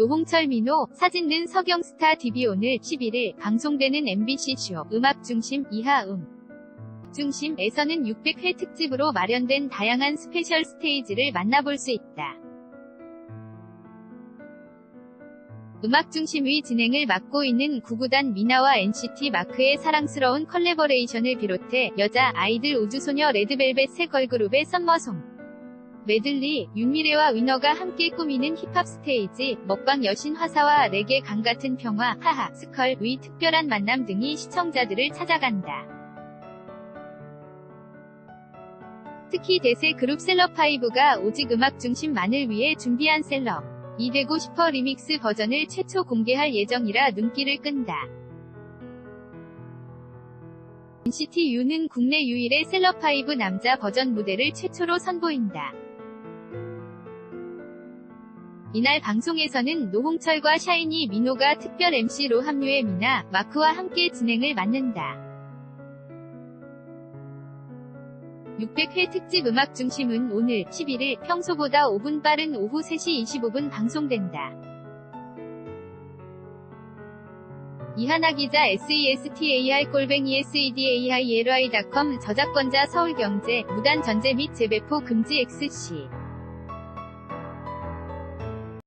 노홍철 민호, 사진 는 서경스타 DB 오늘 11일 방송되는 MBC쇼 음악 중심 이하음 중심에서는 600회 특집으로 마련된 다양한 스페셜 스테이지를 만나볼 수 있다. 음악 중심의 진행을 맡고 있는 구구단 미나와 NCT 마크의 사랑스러운 컬래버레이션을 비롯해 여자 아이들 우주소녀 레드벨벳 새 걸그룹의 썸머송 메들리, 윤미래와 위너가 함께 꾸미는 힙합 스테이지, 먹방 여신 화사와 레게 강 같은 평화, 하하, 스컬의 특별한 만남 등이 시청자들을 찾아간다. 특히 대세 그룹 셀럽5가 오직 음악 중심만을 위해 준비한 셀럽. 이 되고 싶어 리믹스 버전을 최초 공개할 예정이라 눈길을 끈다. NCT U는 국내 유일의 셀럽5 남자 버전 무대를 최초로 선보인다. 이날 방송에서는 노홍철과 샤이니 민호가 특별 MC로 합류해 미나, 마크와 함께 진행을 맡는다. 600회 특집 음악 중심은 오늘 11일 평소보다 5분 빠른 오후 3시 25분 방송된다. 이하나 기자 SESTAR-SEDAIRY.com 저작권자 서울경제 무단 전제 및 재배포 금지 XC